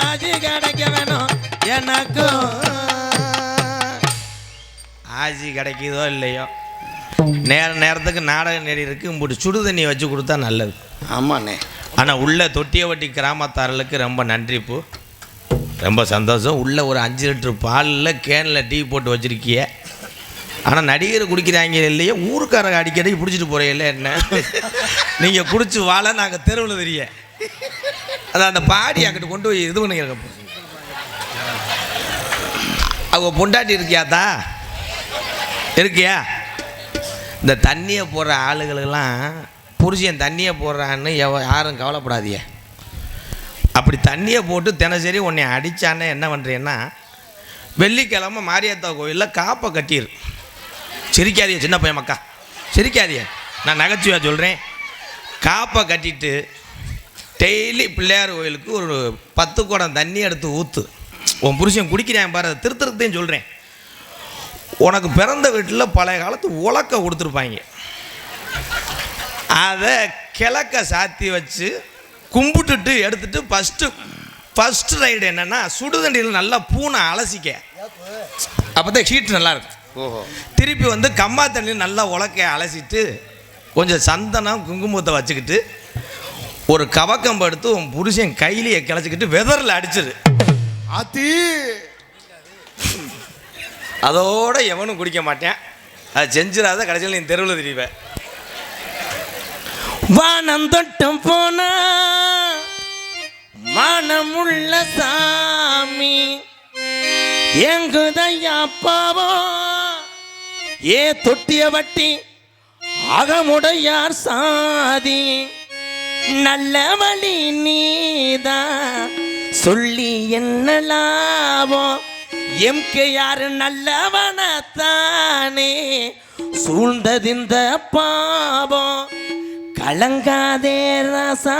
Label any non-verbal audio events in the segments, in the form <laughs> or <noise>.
ஆசி கிடைக்க வேணும் எனக்கும். ஆசி கிடைக்குதோ இல்லையோ? நேர நேரத்துக்கு நாடகம் நெறி இருக்கு இம்புட்டு சுடு தண்ணி வச்சு கொடுத்தா நல்லது. ஆமாண்ணே. ஆனால் உள்ள தொட்டியவட்டி கிராமத்தாரர்களுக்கு ரொம்ப நன்றி பூ. ரொம்ப சந்தோஷம். உள்ளே ஒரு அஞ்சு லிட்டர் பாலில் கேனில் டீ போட்டு வச்சுருக்கிய. ஆனால் நடிகர் குடிக்கிறாங்க இல்லையே ஊருக்காரங்க அடிக்கடி பிடிச்சிட்டு போறீங்களே என்ன? நீங்கள் குடிச்சு வாழ நாங்கள் தெருவில் தெரிய. அதை அந்த பாடி அங்கிட்டு கொண்டு போய் இது பண்ணிக்கிறப்ப அவங்க பொண்டாட்டி இருக்கியாத்தா? இருக்கியா? இந்த தண்ணியை போடுற ஆளுகளுக்கெல்லாம் புருஷன் தண்ணியை போடுறான்னு எவ யாரும் கவலைப்படாதீங்க. அப்படி தண்ணியை போட்டு தினசரி உன்னை அடித்தானே என்ன பண்ணுறீன்னா வெள்ளிக்கிழமை மாரியாத்தா கோயிலில் காப்பை கட்டிடு சிரிக்காதிய சின்ன பையன் மக்கா. சிரிக்காதிய நான் நகைச்சுவையாக சொல்கிறேன் காப்பை கட்டிட்டு டெய்லி பிள்ளையார் கோயிலுக்கு ஒரு பத்து குடம் தண்ணி எடுத்து ஊற்று உன் புருஷன் குடிக்கிறான் பாரு அதை சொல்கிறேன் உனக்கு பிறந்த வீட்டில் பழைய காலத்து உலக்க கொடுத்துருப்பாங்க. அதை கிழக்க சாத்தி வச்சு கும்பிட்டுட்டு எடுத்துட்டு ஃபஸ்ட்டு ஃபஸ்ட்டு ரைடு என்னென்னா சுடுதண்ணியில் நல்லா பூனை அலசிக்க. அப்போ தான் ஹீட் நல்லா இருக்கும். ஓஹோ. திருப்பி வந்து கம்மா தண்ணியில் நல்லா உலக்க அலசிட்டு கொஞ்சம் சந்தனம் குங்குமத்தை வச்சுக்கிட்டு ஒரு கவக்கம்பு எடுத்து உன் புருஷன் கையிலேயே கிளச்சிக்கிட்டு வெதரில் அடிச்சிரு. ஆத்தி. அதோட எவனும் குடிக்க மாட்டேன். அதை செஞ்சிடாத கடைசியில் நீ தெருவில் தெரியுவ வானம் தொட்டும் போனா மனமுள்ள சாமி. எங்குதையா பாவோ? ஏ தொட்டிய வட்டி அகமுடையார் சாதி. நல்ல வழி நீதான் சொல்லி என்ன லாபம்? எம்கே யாரு நல்லவனத்தானே சூழ்ந்ததிந்த பாவம். கலங்காதே ராசா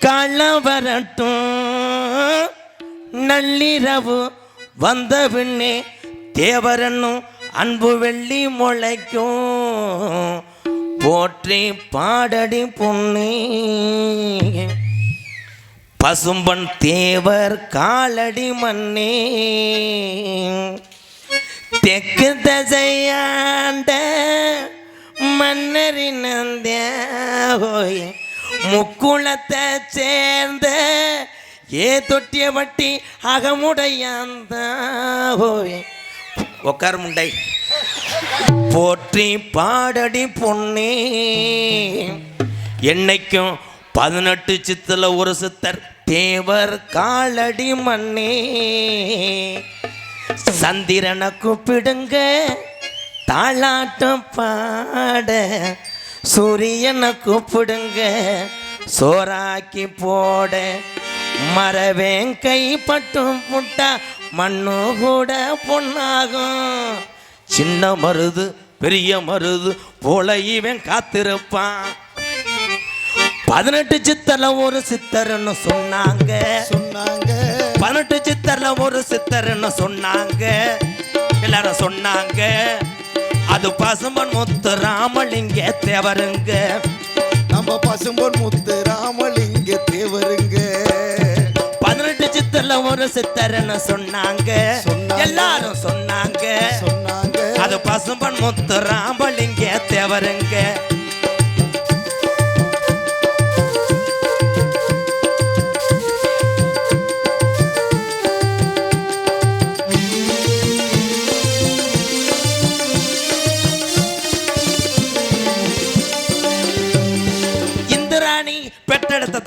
களம் நள்ளிரவு வந்த பின்னே தேவரனும் அன்பு வெள்ளி முளைக்கும். போற்றி பாடடி பொன்னே. பசும்பன் தேவர் காலடி மண்ணே தெற்கு தசையாண்ட மன்னரின் நந்தியாகோய் முக்குளத்தை சேர்ந்த ஏ தொட்டிய வட்டி அகமுடையாந்தாகோய் உக்கார் முண்டை. போற்றி பாடடி பொன்னே. என்னைக்கும் பதினெட்டு சித்துல ஒரு சித்தர் தேவர் காலடி மண்ணே சந்திரனை கூப்பிடுங்க தாளாட்டம் பாட சூரியனை கூப்பிடுங்க. சோறாக்கி போட மரவேன் கைப்பட்டும் புட்டா மண்ணு கூட பொன்னாகும். சின்ன மருது பெரிய மருது போல இவன் காத்திருப்பான். பதினெட்டு சித்தர்ல ஒரு சித்தர்னு சொன்னாங்க. சொன்னாங்க. பதினெட்டு சித்தர்ல ஒரு சித்தர்னு சொன்னாங்க. எல்லாரும் சொன்னாங்க. அது பசுமன் முத்து ராமலிங்க தேவருங்க. நம்ம பசும்பொன் முத்து ராமலிங்க தேவருங்க. பதினெட்டு சித்தர்ல ஒரு சித்தர்னு சொன்னாங்க. சொன்னாங்க. எல்லாரும் சொன்னாங்க. சொன்னாங்க. அது பசும்பன் முத்து ராமலிங்க தேவருங்க.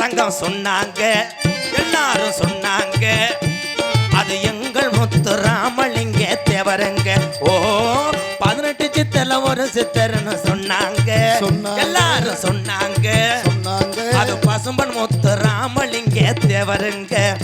எல்லாரும் சொன்னாங்க. எல்லாரும் சொன்னாங்க. அது எங்கள் முத்து ராமலிங்க தேவரங்க. ஓ பதினெட்டு சித்தல ஒரு சித்தர்னு சொன்னாங்க. எல்லாரும் சொன்னாங்க. சொன்னாங்க. அது பசும்பன் முத்து ராமலிங்க தேவருங்க.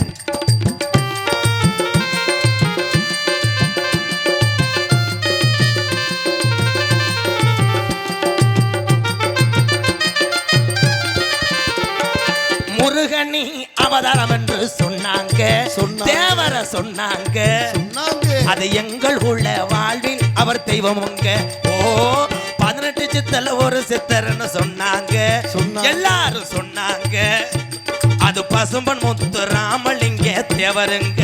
முருகனி அவதாரம் என்று சொன்னாங்க. தேவர சொன்னாங்க. அது எங்கள் உள்ள வாழ்வில் அவர் தெய்வமுங்க ஓ பதினெட்டு சித்தல ஒரு சித்தர்னு சொன்னாங்க. சொன்னாங்க. எல்லாரும் சொன்னாங்க. அது பசும்பன் முத்து ராமலிங்க தேவருங்க.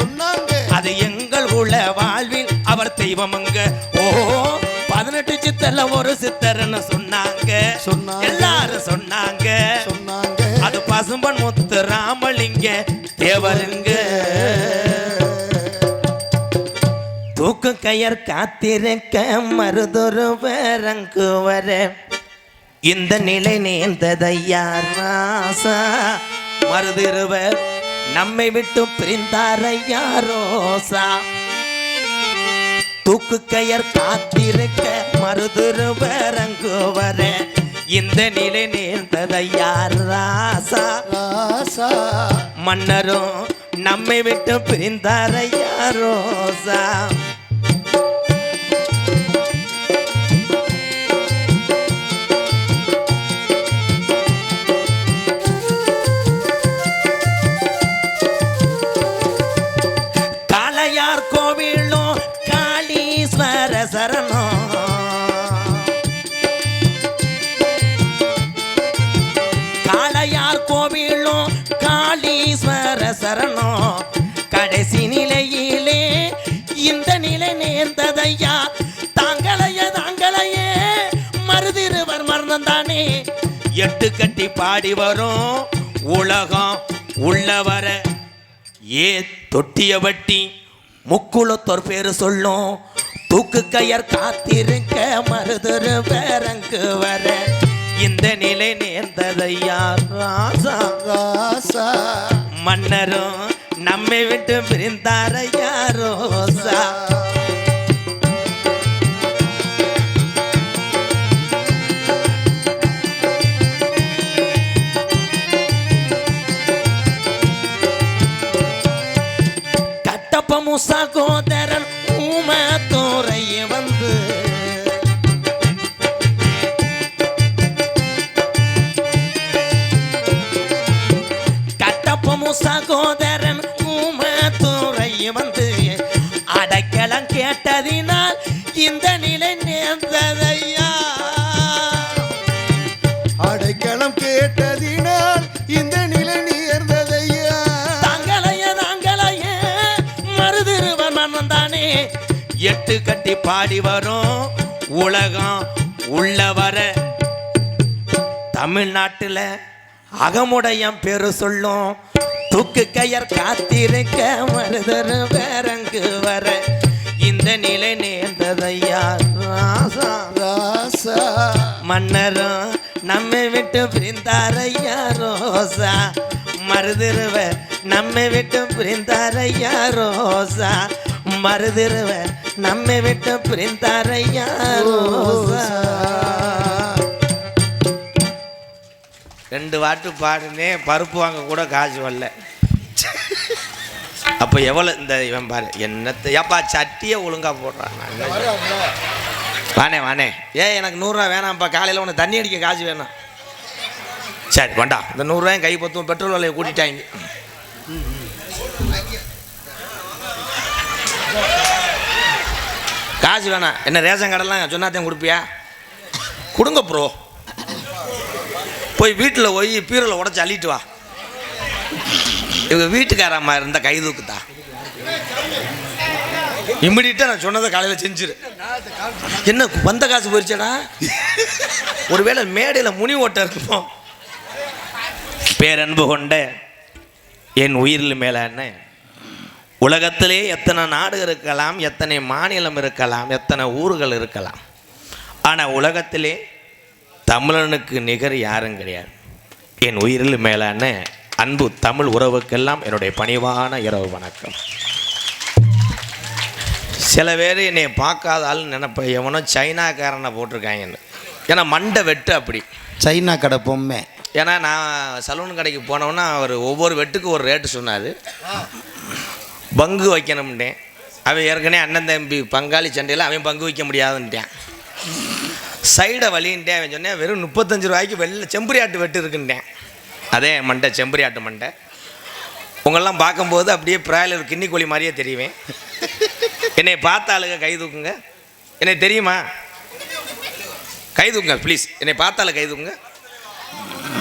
சொன்னாங்க. அது எங்கள் உள்ள வாழ்வில் அவர் தெய்வமங்க ஓ பதினெட்டு சித்தல்ல ஒரு சித்தர்னு சொன்னாங்க. எல்லாரும் சொன்னாங்க. சொன்னாங்க. அது பசும்பன் முத்து ராமலிங்க தேவருங்க தூக்கு கயர் காத்திருக்க மருதொரு வேரங்கு வர. இந்த நிலை நேர்ந்ததையா ராசா மருதிருவர் நம்மை விட்டு பிரிந்தாரையா ரோசா. தூக்கு கயர் காத்திருக்க மருதிருவர் அங்கு வர இந்த நிலை நேர்ந்ததையா ராசா. ராசா. மன்னரும் நம்மை விட்டு பிரிந்தாரையா சரணம் கடைசி நிலையிலே இந்த நிலை நேர்ந்ததையா? தாங்களையே தாங்களையே மருதிருவர் மரணம் தானே? எட்டு கட்டி பாடி வரும். உலகம் உள்ளவர ஏ தொட்டிய வட்டி? முக்குளத்தோர் பேரு சொல்லும். தூக்கு கயர் காத்திருக்க மருதுரு பேரங்கு வர. இந்த நிலை நேர்ந்ததையா? ராசா ராசா. மன்னரும் நம்மை விட்டு பிரிந்தார யாரோசா பாடி வரும். உலகம் உள்ள வர. தமிழ்நாட்டுல அகமுடையம் பெரு சொல்லும். தூக்கு கயர் காத்திருக்க மருதரு வேரங்கு வர. இந்த நிலை நேர்ந்ததையா? ராசா. மன்னரும் நம்மை விட்டு பிரிந்தாரையா? ரோசா. மருதிருவ நம்மை விட்டு பிரிந்தாரையா? ரோசா. மறுதிருவ நம்மை விட்டு பிரிந்தாரையா ரெண்டு வாட்டு பாடுனே பருப்பு வாங்க கூட காசு வரல. அப்போ எவ்வளோ இந்த இவன் பாரு என்னத்தை ஏப்பா சட்டியை ஒழுங்கா போடுறான். வானே வானே ஏ எனக்கு நூறுரூவா வேணாம்ப்பா காலையில் உனக்கு தண்ணி அடிக்க காசு வேணாம். சரி வேண்டா இந்த நூறுரூவாயும் கை பத்தும் பெட்ரோல் விலையை கூட்டிட்டாங்க. காசு வேணாம். என்ன ரேஷன் கடைலாம் சொன்னாத்தையும் கொடுப்பியா? கொடுங்க ப்ரோ போய் வீட்டில் போய் பீரலை உடச்சி அள்ளிட்டு வா. இவங்க வீட்டுக்காரம்மா இருந்தால் கை தூக்குதா? இம்மிடியட்டாக நான் சொன்னதை காலையில் செஞ்சிரு. என்ன வந்த காசு போயிடுச்சடா ஒருவேளை மேடையில் முனி ஓட்ட இருக்குமோ? பேரன்பு கொண்ட என் உயிரில் மேலே என்ன? உலகத்திலே எத்தனை நாடு இருக்கலாம் எத்தனை மாநிலம் இருக்கலாம் எத்தனை ஊர்கள் இருக்கலாம். ஆனால் உலகத்திலே தமிழனுக்கு நிகர் யாரும் கிடையாது. என் உயிரில் மேலான அன்பு தமிழ் உறவுக்கெல்லாம் என்னுடைய பணிவான இரவு வணக்கம். சில பேர் என்னை பார்க்காத ஆள் நினைப்ப எவனோ சைனாக்காரனை போட்டிருக்காங்கன்னு. ஏன்னா மண்டை வெட்டு அப்படி. சைனா கடை பொம்மை. ஏன்னா நான் சலூன் கடைக்கு போனோன்னா அவர் ஒவ்வொரு வெட்டுக்கு ஒரு ரேட்டு சொன்னார். பங்கு வைக்கணும்ட்டேன். அவன் ஏற்கனவே அண்ணன் தம்பி பங்காளி சண்டையில் அவன் பங்கு வைக்க முடியாதுன்ட்டான். சைடை வலின்ட்டேன் அவன் சொன்னேன் வெறும் முப்பத்தஞ்சு ரூபாய்க்கு வெளில செம்பரி ஆட்டு வெட்டு இருக்குன்ட்டேன். அதே மண்டை செம்பரி ஆட்டு மண்டை. உங்களெல்லாம் பார்க்கும்போது அப்படியே பிராய்லர் கிண்ணி கோழி மாதிரியே தெரியுவேன் என்னை பார்த்த ஆளுங்க கை தூக்குங்க. என்னை தெரியுமா? கை தூக்குங்க ப்ளீஸ் என்னை பார்த்தால கை தூக்குங்க.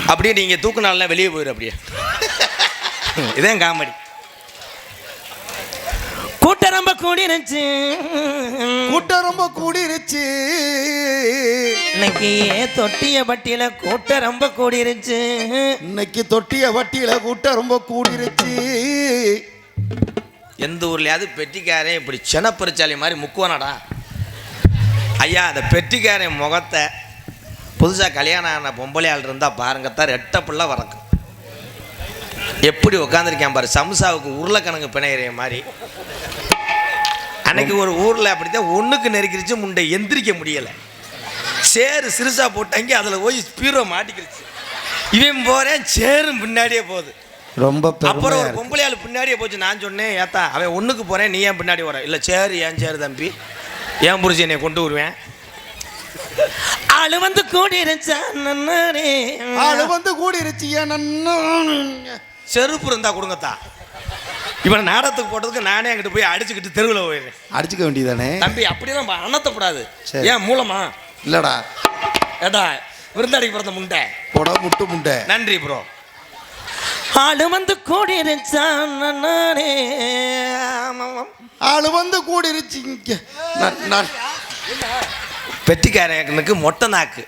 அப்படியே நீங்கள் தூக்குனாலாம் வெளியே போயிடும் அப்படியே. <laughs> இதான் காமெடி. கூடிருச்சு. கூட்டம் ரொம்ப கூடிருச்சு. இன்னைக்கு தொட்டிய பட்டியல கூட்டம் ரொம்ப கூடிருச்சு. இன்னைக்கு தொட்டிய வட்டியில கூட்டம் ரொம்ப கூடிருச்சு. எந்த ஊர்லையாவது பெட்டிக்காரன் இப்படி செனப்பரிச்சாலி மாதிரி முக்குவானடா. ஐயா அந்த பெட்டிக்காரன் முகத்தை புதுசாக கல்யாணம் ஆன பொம்பளையாள் இருந்தால் பாருங்கத்தான் ரெட்டை பிள்ளை வரக்கும் எப்படி உட்காந்துருக்கேன் பாரு சம்சாவுக்கு உருளைக்கிழங்கு பிணையிற மாதிரி. அன்னைக்கு ஒரு ஊரில் அப்படித்தான் ஒன்றுக்கு நெருக்கிருச்சு முண்டை எந்திரிக்க முடியலை. சேரு சிறுசா போட்டாங்க அதில் போய் ஸ்பீரோ மாட்டிக்கிருச்சு. இவன் போகிறேன் சேரும் பின்னாடியே போகுது. ரொம்ப அப்புறம் ஒரு. பொம்பளையாள் பின்னாடியே போச்சு. நான் சொன்னேன் ஏத்தா அவன் ஒண்ணுக்கு போறேன் நீ ஏன் பின்னாடி வர? இல்ல சரி ஏன் சரி தம்பி? ஏன் புரிச்சு என்னை கொண்டு வருவேன்? ஆளு வந்து கூடிருச்சா நன்னாரே. ஆளு வந்து கூடிருச்சு ஏன் நன்னா செருப்பு இருந்தா கொடுங்கத்தா. இவன் நாடகத்துக்கு போட்டதுக்கு நானே அங்கிட்டு போய் அடிச்சுக்கிட்டு தெருவில் போயிடுறேன். அடிச்சுக்க வேண்டியதானே? தம்பி அப்படிலாம் அணத்தப்படாது சரி. ஏன் மூலமா? இல்லடா. ஏடா விருந்தாடிக்கு பிறந்த முண்டை. போட முட்டு முண்டை. நன்றி ப்ரோ ஆளு வந்து கூடிருச்சா நன்னாரே. ஆளு வந்து கூடிருச்சு இங்க. நான்- நான் பெட்டிக்காரனுக்கு மொட்டை நாக்கு.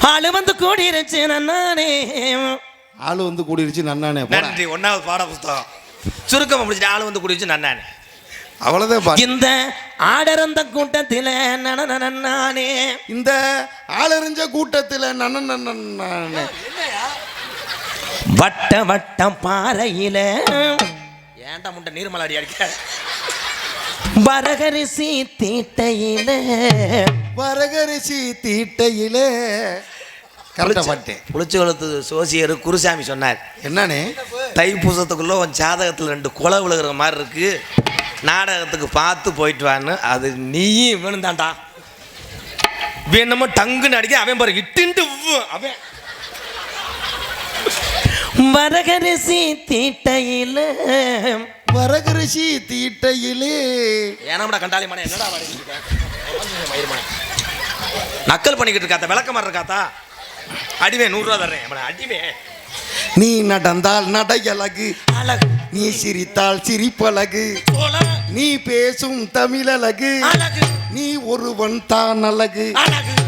ஆளு வந்து கூடிருச்சு நன்னாரே. ஆளு வந்து கூடிருச்சு நன்னானே. நன்றி ஒன்னாவது பாட புஸ்தகம் சுருக்கமாக முடிச்சுட்டு ஆள் வந்து குடிச்சு நன்னானே. அவ்வளவுதான் பா இந்த ஆடரந்த கூட்டத்தில நனநனநானே இந்த ஆளறிஞ்ச கூட்டத்துல நன்ன நன்னானே வட்ட வட்டம் பாறையில. ஏன்டா முண்டை நீர்மலாடி அடிக்க? வரகரிசி தீட்டையில. வரகரிசி தீட்டையிலே. கரெக்டா பாட்டேன் புளிச்சு வளர்த்து சோசியர் குருசாமி சொன்னார். என்னண்ணே? தைப்பூசத்துக்குள்ள உன் ஜாதகத்தில் ரெண்டு குலை விழுகிற மாதிரி இருக்கு. நாடகத்துக்கு பார்த்து போயிட்டு வான்னு. அது நீயும் இவனும் தான்டா என்னமோ டங்குன்னு அடிக்க அவன் பாரு இட்டுன்ட்டு அவன். வரகரிசி தீட்டையில. வரகரிசி தீட்டையிலே. ஏனாமடா கண்டாலி மனை என்னடா. நக்கல் பண்ணிக்கிட்டு இருக்காத்தா விளக்க மாதிரி இருக்காத்தா? அடிவே நூறுரூவா தர்றேன். அவனை அடிவே. நீ நடந்தால் நடையழகு. அழகு. நீ சிரித்தால் சிரிப்பழகு. நீ பேசும் தமிழழகு. அழகு. நீ ஒருவன் தான் அழகு. அழகு.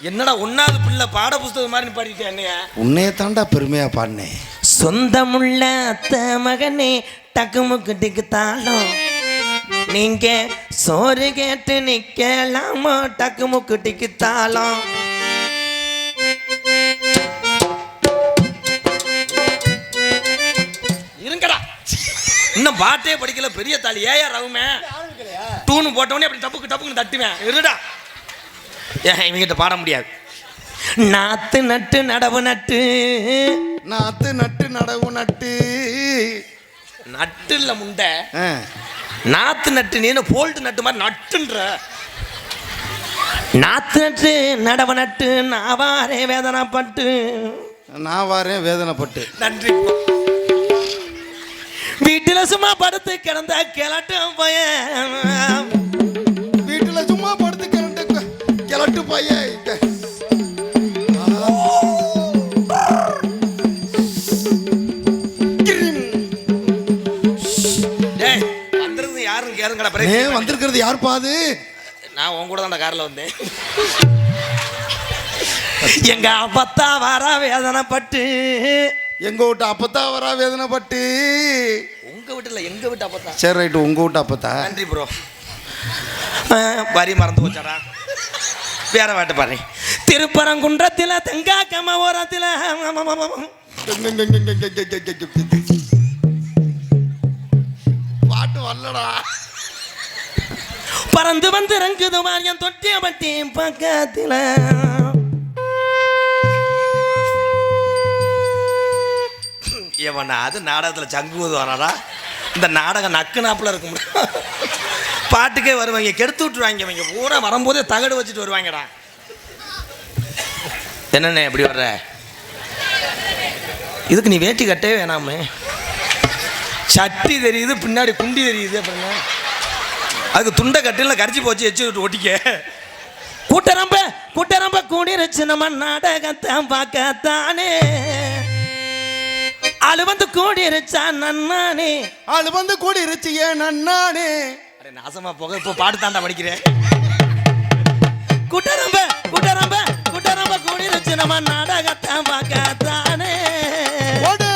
என்னடா ஒன்னாவது பிள்ளை பாட புஸ்தகம் மாதிரி பாடிட்டேன் என்னைய? உன்னைய தாண்டா பெருமையா பாடினேன். சொந்தமுள்ள அத்த மகனே டக்குமுக்கு டிக்கு தாளம். நீங்க சோறு கேட்டு நிக்கலாமா? டக்குமுக்கு டிக்கு தாளம். இன்னும் பாட்டே படிக்கல பெரிய தாலி. ஏயா ரவுமே டூனு போட்டவனே அப்படி டப்புக்கு டப்புக்கு தட்டுவேன். இருடா. ஏன் இவங்கிட்ட பாட முடியாது. நாத்து நட்டு நடவு நட்டு. நாத்து நட்டு நடவு நட்டு. நட்டு இல்ல முண்டை நாத்து நட்டு நீனு போல்ட்டு நட்டு மாதிரி நட்டுன்ற? நாத்து நட்டு நடவு நட்டு. நாவாரே வேதனைப்பட்டு. நான் வாரேன் வேதனைப்பட்டு. நன்றி. சும்மா படுத்து கிடந்த கிளட்டும் பையன். வீட்டுல சும்மா படுத்து கிளட்டு கிளட்டு பையன் வந்திருக்கிறது யாருப்பா அது? நான் உன் கூட தான் அந்த காரில் வந்தேன். எங்க அப்பத்தா வர வேதனைப்பட்டு எங்க வீட்டு அப்பத்தான் வரா வேதனைப்பட்டு உங்க வீட்டில் எங்க வீட்டு அப்பதான் சரி ரைட்டு உங்க வீட்டு அப்பத்தா. நன்றி ப்ரோ வரி மறந்து போச்சாடா. வேற பாட்டு பாரு. திருப்பரங்குன்றத்தில் தெங்காக்கம ஓரத்தில் பாட்டு வரலடா. பறந்து வந்து இறங்குது என் தொட்டிய பட்டி பக்கத்தில். இவன் அது நாடகத்தில் சங்கு ஊதுவானாடா. இந்த நாடகம் நக்கு நாப்பில் இருக்க முடியும் பாட்டுக்கே வருவாங்க. கெடுத்து விட்டுருவாங்க இவங்க. பூரா வரும்போதே தகடு வச்சுட்டு வருவாங்கடா. என்னண்ணே எப்படி வர்ற? இதுக்கு நீ வேட்டி கட்டவே வேணாமே. சட்டி தெரியுது பின்னாடி குண்டி தெரியுது அப்படின்னா அதுக்கு துண்டை கட்டில கரைச்சி போச்சு எச்சு விட்டு ஒட்டிக்க. கூட்டரம்ப கூட்டரம்ப கூடிருச்சு நம்ம நாடகத்தான் பார்க்கத்தானே. அழு வந்து கூடிருச்சா நன்னானே. ஆளு வந்து கூடி இருச்சு ஏன் நன்னானே. அடே நாசமா போக இப்போ பாட்டு தாண்டா படிக்கிறேன். கூட்டரம்ப கூட்டரம்ப கூட்டரம்ப கூடிருச்சு நம்ம நாடகத்தை பார்க்கத்தானே. ஓடு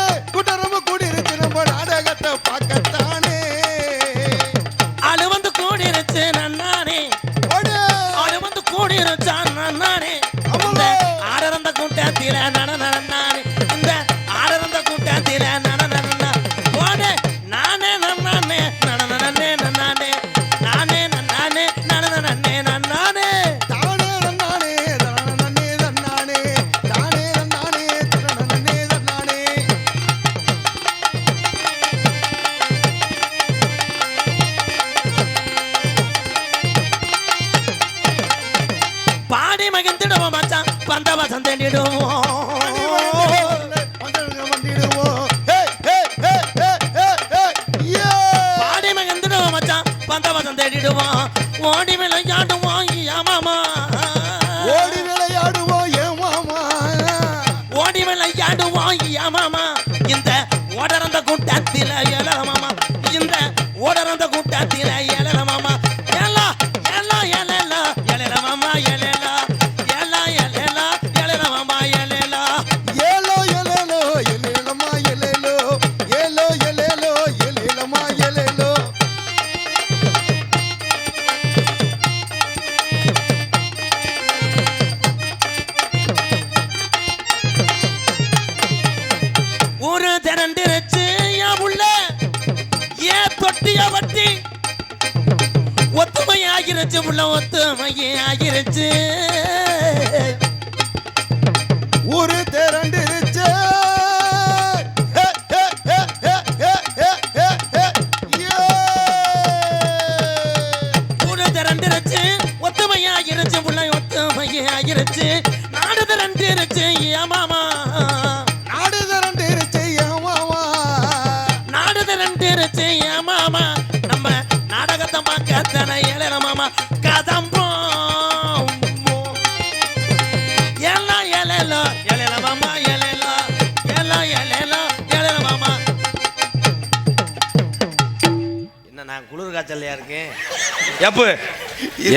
எப்போ?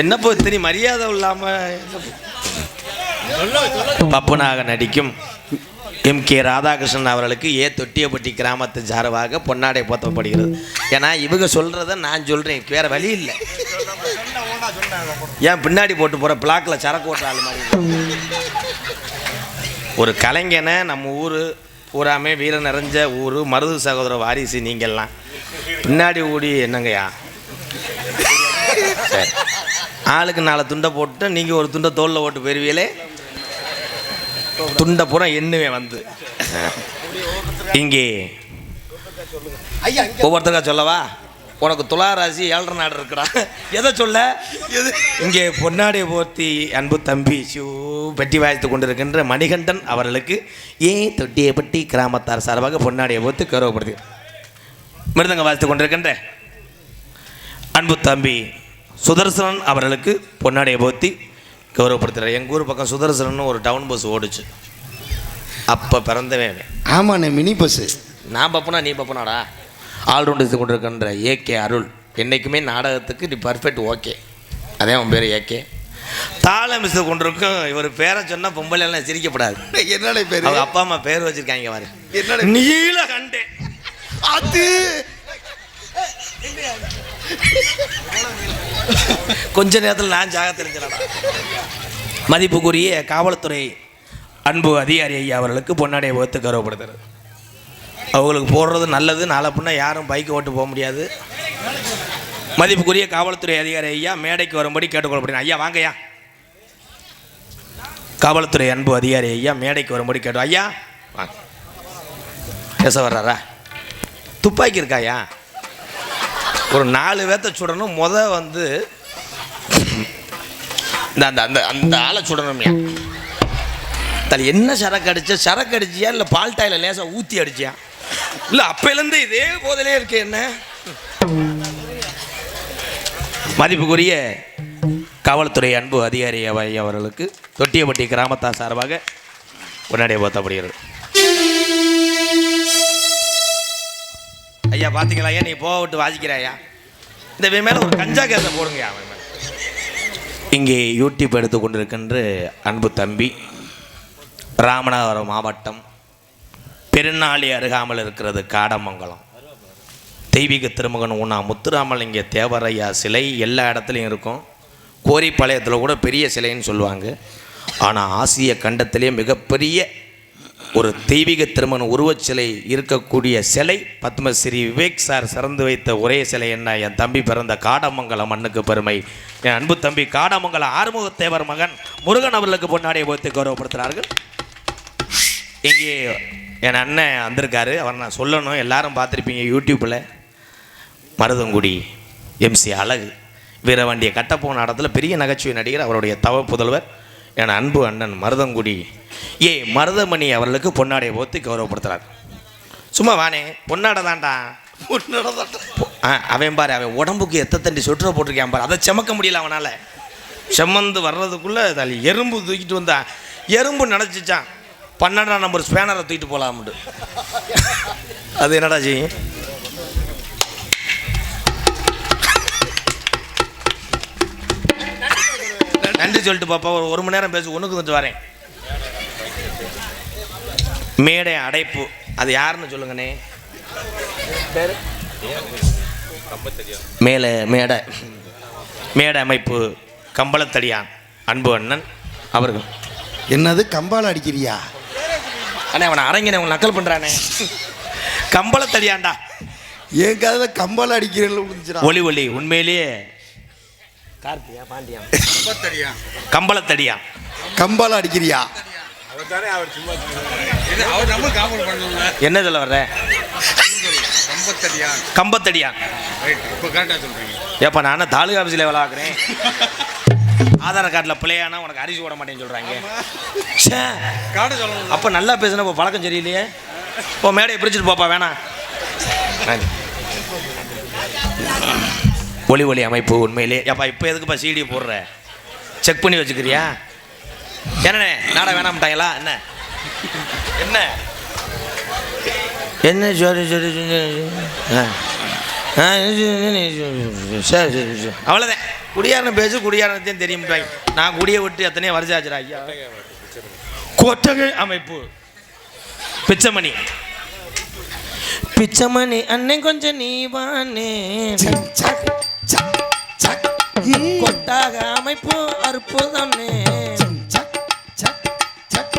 என்னப்போ இத்தனை மரியாதை இல்லாம பப்புனாக நடிக்கும் எம் கே ராதாகிருஷ்ணன் அவர்களுக்கு ஏ தொட்டியப்பட்டி கிராமத்து சார்பாக பொன்னாடை போத்தப்படுகிறது. ஏன்னா இவங்க சொல்றத நான் சொல்றேன். வேற வழி இல்லை. ஏன் பின்னாடி போட்டு போற பிளாக்ல சரக்கு ஓட்டுற ஆள் மாதிரி ஒரு கலைஞனை நம்ம ஊர் பூராமே வீர நிறைஞ்ச ஊர் மருது சகோதர வாரிசு நீங்கள்லாம். பின்னாடி ஓடி என்னங்கய்யா? சரி. ஆளுக்கு நாலு துண்டை போட்டு நீங்கள் ஒரு துண்டை தோளில் போட்டு பெறுவீங்களே துண்டை பூரா எண்ணுவேன் வந்து. இங்கே. ஒவ்வொருத்தருக்கா சொல்லவா? உனக்கு துலா ராசி ஏழரை நாடு இருக்குடா. எதை சொல்ல? இங்கே பொன்னாடை போர்த்தி அன்பு தம்பி ஷூ பெட்டி வாய்த்து கொண்டிருக்கின்ற மணிகண்டன் அவர்களுக்கு ஏன் தொட்டியப்பட்டி கிராமத்தார் சார்பாக பொன்னாடையை போர்த்து கௌரவப்படுத்தி. மிருதங்க வாசித்து கொண்டிருக்கின்ற அன்பு தம்பி சுதர்சனன் அவர்களுக்கு பொன்னாடையை போர்த்தி கௌரவப்படுத்துகிறார் எங்கள் ஊர் பக்கம் சுதர்சனன் ஒரு டவுன் பஸ் ஓடுச்சு. அப்போ பிறந்தவன். ஆமாண்ணே மினி பஸ்ஸு நான் பப்பனா நீ பப்பனாடா? ஆல்ரவுண்ட் இது கொண்டிருக்கின்ற ஏகே அருள். என்றைக்குமே நாடகத்துக்கு நீ பர்ஃபெக்ட் ஓகே. அதே அவன் பேர் ஏகே தாள மிஸ் கொண்டிருக்கும். இவர் பேரை சொன்னால் பொம்பளை எல்லாம் சிரிக்கப்படாது. என்னடா பேரு? அவங்க அப்பா அம்மா பேர் வச்சிருக்காங்க பாரு. என்னடா? நீல கண்டே. அது கொஞ்ச நேரத்தில் நான் ஜாக தெரிஞ்சிடலாம் மதிப்புக்குரிய காவல்துறை அன்பு அதிகாரி ஐயா அவர்களுக்கு பொன்னாடைய வகுத்து கௌரவப்படுத்துறது. அவங்களுக்கு போடுறது நல்லது நாளை பின்ன யாரும் பைக் ஓட்டு போக முடியாது. மதிப்புக்குரிய காவல்துறை அதிகாரி ஐயா மேடைக்கு வரும்படி கேட்டுக்கொள்ளப்படுறேன் ஐயா வாங்கய்யா. காவல்துறை அன்பு அதிகாரி ஐயா மேடைக்கு வரும்படி கேட்டோம் ஐயா வாங்க. பேச வர்றாரா? துப்பாக்கி இருக்காயா ஒரு நாலு பேர்த்த சுடணும். முத வந்து இந்த அந்த அந்த அந்த ஆளை சுடணும்யா. தலை என்ன சரக்கு அடிச்ச? சரக்கு அடிச்சியா? இல்லை பால் டாயில லேசாக ஊற்றி அடிச்சியா? இல்லை அப்பையிலேருந்து இதே போதிலே இருக்கு என்ன? மதிப்புக்குரிய காவல்துறை அன்பு அதிகாரி அவர்களுக்கு தொட்டியப்பட்டி கிராமத்தார் சார்பாக உடனடியே போத்தப்படுகிறது. ஐயா பார்த்தீங்களா ஐயா நீ போக விட்டு வாசிக்கிறாயா இந்த மேலே ஒரு கஞ்சா கேசை போடுங்க அவன் இங்கே யூடியூப் எடுத்து கொண்டிருக்கின்ற அன்பு தம்பி ராமநாதபுரம் மாவட்டம் பெருநாளி அருகாமல் இருக்கிறது காடமங்கலம். தெய்வீக திருமகன் உண்ணா முத்துராமலிங்க தேவரையா சிலை எல்லா இடத்துலையும் இருக்கும். கோரிப்பாளையத்தில் கூட பெரிய சிலைன்னு சொல்லுவாங்க. ஆனால் ஆசிய கண்டத்திலே மிகப்பெரிய ஒரு தெய்வீக திருமண உருவச் சிலை இருக்கக்கூடிய சிலை. பத்மஸ்ரீ விவேக் சார் சிறந்து வைத்த ஒரே சிலை என்ன? என் தம்பி பிறந்த காடமங்கலம் மண்ணுக்கு பெருமை. என் அன்பு தம்பி காடமங்கலம் ஆறுமுகத்தேவர் மகன் முருகன் அவர்களுக்கு பொன்னாடியை போத்து கௌரவப்படுத்துகிறார்கள் இங்கே என் அண்ணன் வந்திருக்காரு. அவர் நான் சொல்லணும். எல்லாரும் பார்த்துருப்பீங்க யூடியூப்பில் மருதங்குடி எம்சி அழகு வீரவண்டிய கட்டப்போன இடத்துல பெரிய நகைச்சுவை நடிகர் அவருடைய தவ புதல்வர். என் அன்பு அண்ணன் மருதங்குடி ஏ மருதமணி அவர்களுக்கு பொன்னாடையை போத்து கௌரவப்படுத்துறார். சும்மா வானே பொன்னாடை தான்டா. பொ- ஆ, அவன் பாரு அவன் உடம்புக்கு எத்த தண்டி சொட்டுற போட்டிருக்கான் பாரு. அதை செமக்க முடியல அவனால். செம்மந்து வர்றதுக்குள்ளே தள்ளி எறும்பு தூக்கிட்டு வந்தா. எறும்பு நினச்சிச்சான். பன்னெண்டாம் நம்பர் ஸ்பேனரை தூக்கிட்டு போகலாம்ட்டு அது என்னடா செய்யும் நன்றி சொல்லிட்டு பாப்பா ஒரு ஒரு மணி நேரம் பேசி ஒன்றுக்கு வந்துட்டு வரேன். மேடை அடைப்பு. அது யாருன்னு சொல்லுங்கண்ணே? பேரு மேலே மேடை. மேடை அமைப்பு கம்பளத்தடியான் அன்பு அண்ணன் அவர்கள். என்னது கம்பால் அடிக்கிறியா? அண்ணே அவனை அரங்கின அவன் நக்கல் பண்ணுறானே கம்பளத்தடியான்டா. என் கதை கம்பால் அடிக்கிறேன்னு ஒளி ஒளி. உண்மையிலேயே கார்த்தியா பாண்டியா? கம்பளத்தடியான் கம்பால் அடிக்கிறியா? என்ன சொல்ல வர்ற? கம்பத்தடியான் ஏப்பா நானும் தாலுகா ஆஃபீஸில் வேலை பார்க்குறேன்? ஆதார் கார்டில் பிள்ளையானா உனக்கு அரிசி போட மாட்டேன்னு சொல்கிறாங்க அப்போ நல்லா பேசுனா இப்போ பழக்கம் சரியில்லையே? இப்போ மேடையை பிரிச்சுட்டு போப்பா வேணாம். நன்றி. ஒளி ஒளி அமைப்பு உண்மையிலே. ஏப்பா இப்போ எதுக்குப்பா சிடி போடுற? செக் பண்ணி வச்சுக்கிறியா? என்னண்ணே? நாடா வேணாம்ட்டாங்களா என்ன? என்ன? என்ன சரி சரி சரி. அவ்வளோதான் குடியாரன் பேசு குடியாரத்தையும் தெரியும் நான் குடியை விட்டு எத்தனையோ வருஷம் ஐயா. கொட்டகை அமைப்பு. பிச்சமணி. பிச்சமணி அண்ணன் கொஞ்சம் நீ வானே. கொட்டாக அமைப்பு சக்.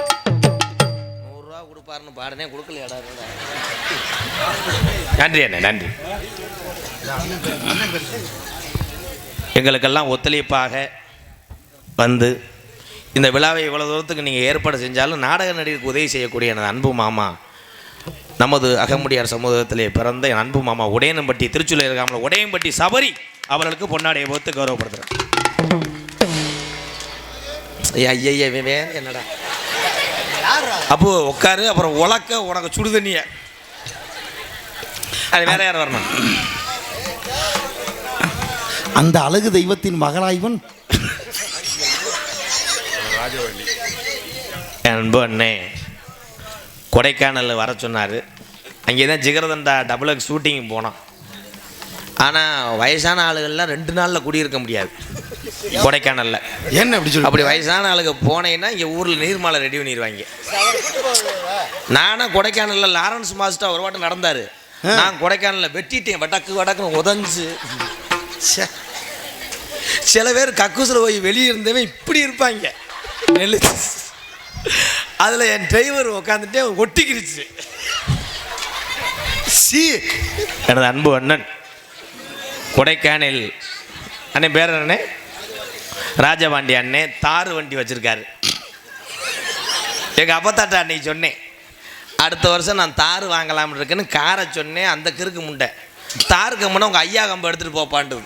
நூறுரூவா கொடுப்பாருன்னு பாடனே கொடுக்கலையாடா? நன்றி அண்ணே நன்றி. எங்களுக்கெல்லாம் ஒத்துழைப்பாக வந்து இந்த விழாவை இவ்வளோ தூரத்துக்கு நீங்கள் ஏற்பாடு செஞ்சாலும் நாடக நடிகருக்கு உதவி செய்யக்கூடிய எனது அன்பு மாமா நமது அகமுடியார் சமூகத்திலே பிறந்த என் அன்பு மாமா உடையனம்பட்டி திருச்சூரில் இருக்காமல் உடையம்பட்டி சபரி. அவர்களுக்கு பொன்னாடையை போத்து கௌரவப்படுத்துகிறேன் ஐயா வேற என்னடா? அப்போ உட்காரு அப்புறம் உலக்க உனக்கு சுடு தண்ணிய அது வேற யார் வரணும்? அந்த அழகு தெய்வத்தின் மகளாய்வன் என் அன்பு அண்ணே கொடைக்கானல் வர சொன்னார். அங்கே தான் ஜிகரதண்டா டபுள் எக்ஸ் ஷூட்டிங் போனோம் ஆனால் வயசான ஆளுகள்லாம் ரெண்டு நாளில் குடியிருக்க முடியாது. <laughs> கொடைக்கானலில். என்ன அப்படி சொல்லி அப்படி வயசான ஆளுங்க போனீங்கன்னா இங்கே ஊரில் நீர்மாலை ரெடி பண்ணிடுவாங்க நானும் கொடைக்கானலில் லாரன்ஸ் மாஸ்டர் ஒரு வாட்டம் நடந்தார். நான் கொடைக்கானலில் வெட்டிட்டேன். வடக்கு வடக்குன்னு உதஞ்சு. சில பேர் கக்கூசில் போய் வெளியே இருந்தவன் இப்படி இருப்பாங்க. நெல்லு. அதில் என் டிரைவர் உட்காந்துட்டே ஒட்டிக்கிருச்சு. சி. எனது அன்பு அண்ணன். கொடைக்கானல். அண்ணே பேர் அண்ணே ராஜபாண்டி அண்ணே தார் வண்டி வச்சுருக்காரு. எங்கள் அப்பத்தாட்ட அன்னைக்கு சொன்னேன் அடுத்த வருஷம் நான் தார் வாங்கலாம்னு இருக்கேன்னு காரை சொன்னேன் அந்த கிறுக்கு முண்டை. தார் கம்புனா உங்கள் ஐயா கம்பு எடுத்துகிட்டு போப்பான்ட்டு.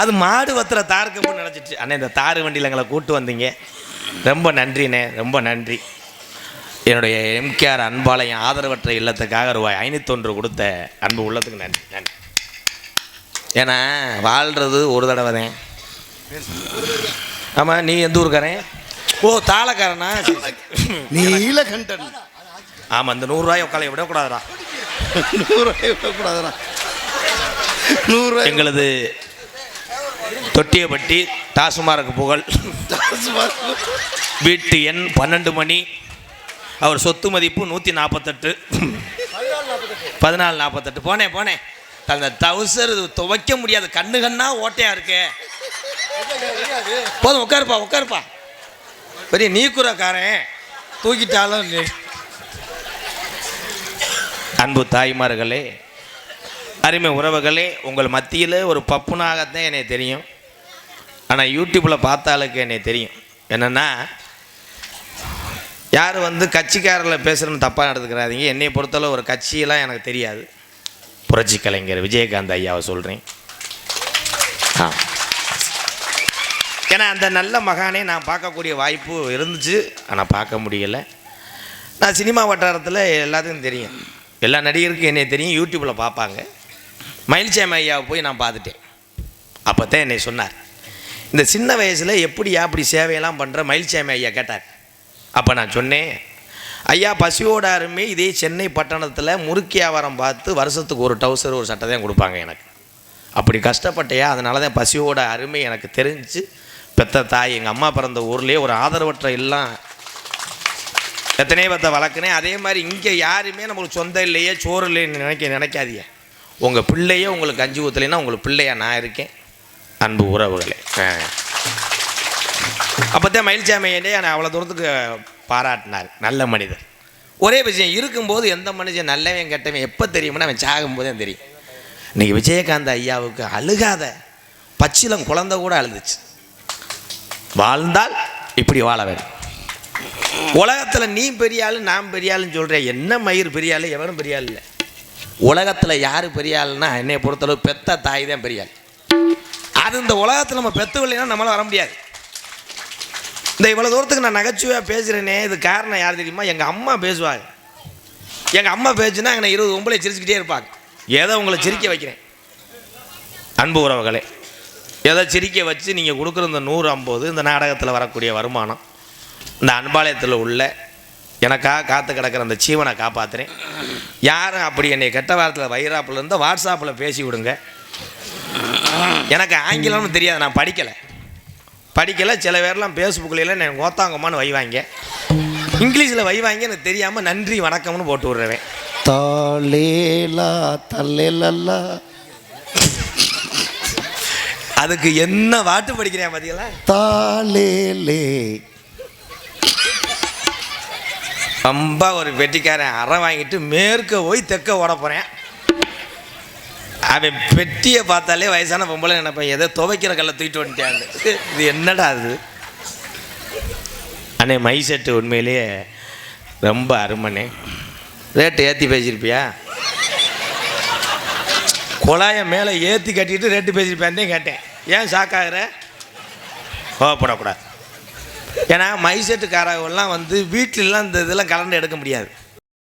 அது மாடு வத்துற தார் கம்புன்னு நினச்சிட்டு அண்ணே இந்த தார் வண்டியில் எங்களை கூப்பிட்டு வந்தீங்க. ரொம்ப நன்றிண்ணே ரொம்ப நன்றி. என்னுடைய எம்கேஆர் அன்பாலயம் ஆதரவற்ற இல்லத்துக்காக ரூபாய் ஐநூத்தொன்று கொடுத்த அன்பு உள்ளத்துக்கு நன்றி நன்றி. ஏன்னா வாழ்கிறது ஒரு தடவை தான். ஆமாம் நீ எந்த ஊருக்காரன்? ஓ தாளக்காரனா? சரி. நீலகண்டன் ஆமாம் இந்த நூறுரூவாய் உட்கால விடக்கூடாதுடா நூறுரூவாய் விடக்கூடாதுடா நூறுரூவாய் எங்களது தொட்டியப்பட்டி டாசுமாருக்கு புகழ். வீட்டு எண் பன்னெண்டு மணி. அவர் சொத்து மதிப்பு நூற்றி நாற்பத்தெட்டு பதினாலு நாற்பத்தெட்டு போனேன் போனேன். அந்த டவுசர் துவைக்க முடியாது. கண்ணு கண்ணா ஓட்டையா இருக்கே. போதும் உட்காருப்பா உட்காருப்பா. பெரிய நீக்குறக்காரன் தூக்கிட்டாலும் அன்பு தாய்மார்களே அருமை உறவுகளே உங்கள் மத்தியில் ஒரு பப்புனாகத்தான் என்னை தெரியும். ஆனால் யூடியூப்பில் பார்த்தாலுக்கு என்னை தெரியும். என்னென்னா யார் வந்து கட்சிக்காரில் பேசுகிறேன்னு தப்பாக நடந்துக்கிறாதீங்க. என்னை பொறுத்தளவு ஒரு கட்சியெல்லாம் எனக்கு தெரியாது. புரட்சி கலைஞர் விஜயகாந்த் ஐயாவை சொல்கிறேன் ஆ. ஏன்னா அந்த நல்ல மகானே நான் பார்க்கக்கூடிய வாய்ப்பு இருந்துச்சு. ஆனால் பார்க்க முடியலை. நான் சினிமா வட்டாரத்தில் எல்லாத்துக்கும் தெரியும். எல்லா நடிகருக்கும் என்னை தெரியும். யூடியூப்பில் பார்ப்பாங்க. மயில்சாமி ஐயாவை போய் நான் பார்த்துட்டேன். அப்போ தான் என்னை சொன்னார். இந்த சின்ன வயசில் எப்படியா அப்படி சேவையெல்லாம் பண்ணுற மயில்சாமி ஐயா கேட்டார். அப்போ நான் சொன்னேன் ஐயா பசியோட அருமை. இதே சென்னை பட்டணத்தில் முறுக்கி வியாபாரம் பார்த்து வருஷத்துக்கு ஒரு டவுசர் ஒரு சட்டை தான் கொடுப்பாங்க எனக்கு. அப்படி கஷ்டப்பட்டையா? அதனால தான் பசியோட அருமை எனக்கு தெரிஞ்சு பெத்த தாய் எங்கள் அம்மா பிறந்த ஊர்லேயே ஒரு ஆதரவற்ற எல்லாம் எத்தனையோ பத்த வளர்க்குனேன் அதே மாதிரி இங்கே யாருமே நம்மளுக்கு சொந்தம் இல்லையே சோறு இல்லைன்னு நினைக்க நினைக்காதீங்க. உங்கள் பிள்ளையே உங்களுக்கு அஞ்சு ஊற்றலைன்னா உங்களுக்கு பிள்ளையா நான் இருக்கேன். அன்பு உறவுகளே. அப்போ தான் மயில்சாமியனே நான் அவ்வளோ தூரத்துக்கு பாராட்டினார். நல்ல மனிதர். ஒரே விஷயம் இருக்கும்போது எந்த மனுஷன் நல்லவன் கெட்டவன் எப்போ தெரியும்னா அவன் சாகும்போது தான் தெரியும். இன்னைக்கு விஜயகாந்த் ஐயாவுக்கு அழுகாத பச்சிலம் குழந்தை கூட அழுதுச்சு. வாழ்ந்தால் இப்படி வாழ வேண்டும். உலகத்தில் நீ பெரிய ஆளு நான் பெரிய ஆளுன்னு சொல்கிறேன் என்ன மயிர் பெரிய ஆளு எவனும் பெரிய ஆள் இல்லை. உலகத்தில் யார் பெரிய ஆளுன்னா என்னை பொறுத்தளவு பெத்த தாய் தான் பெரிய ஆள். அது இந்த உலகத்தில் நம்ம பெத்தவில்லைன்னா நம்மளால வர முடியாது. இந்த இவ்வளோ தூரத்துக்கு நான் நகைச்சுவையாக பேசுகிறேனே இது காரணம் யார் தெரியுமா? எங்கள் அம்மா பேசுவாங்க. எங்கள் அம்மா பேச்சுன்னா என்னை இருபது ஒம்பளை சிரிச்சுக்கிட்டே இருப்பாங்க. ஏதோ உங்களை சிரிக்க வைக்கிறேன்? அன்பு உறவுகளே ஏதோ சிரிக்க வச்சு நீங்கள் கொடுக்குற இந்த நூறு ஐம்பது இந்த நாடகத்தில் வரக்கூடிய வருமானம் இந்த அன்பாலயத்தில் உள்ள எனக்காக காத்து கிடக்கிற அந்த சீவனை காப்பாற்றுறேன் யாரும் அப்படி என்னை கெட்ட வாரத்தில் வைராப்பில் இருந்தால் வாட்ஸ்அப்பில் பேசி விடுங்க. எனக்கு ஆங்கிலம்னு தெரியாது நான் படிக்கலை. படிக்கலை சில பேர்லாம் ஃபேஸ்புக்கில் எனக்கு ஓத்தாங்கம்மான்னு வைவாங்க. இங்கிலீஷில் வைவாங்க எனக்கு தெரியாமல் நன்றி வணக்கம்னு போட்டு விட்றேன் தாலேலா தல்லேலல்லா அதுக்கு என்ன பாட்டு படிக்கிறேன் பார்த்தீங்களா தாலேலே ரொம்ப ஒரு வெட்டிக்காரன் அறை வாங்கிட்டு மேற்க போய் தெற்க ஓட போகிறேன் அவன் பெட்டியை பார்த்தாலே வயசான பொம்பளை நினைப்பேன் ஏதோ துவைக்கிற கல்லை தூக்கிட்டு வந்துட்டாங்க இது என்னடா அது? அண்ணே மை செட்டு உண்மையிலேயே ரொம்ப அருமனே ரேட்டு ஏற்றி பேசியிருப்பியா? குழாயை மேலே ஏற்றி கட்டிட்டு ரேட்டு பேசியிருப்பேன் கேட்டேன். ஏன் ஷாக்காகிற கோவப்படக்கூடாது. ஏன்னா மை செட்டுக்காரவெல்லாம் வந்து வீட்டிலலாம் இந்த இதெல்லாம் கலந்து எடுக்க முடியாது.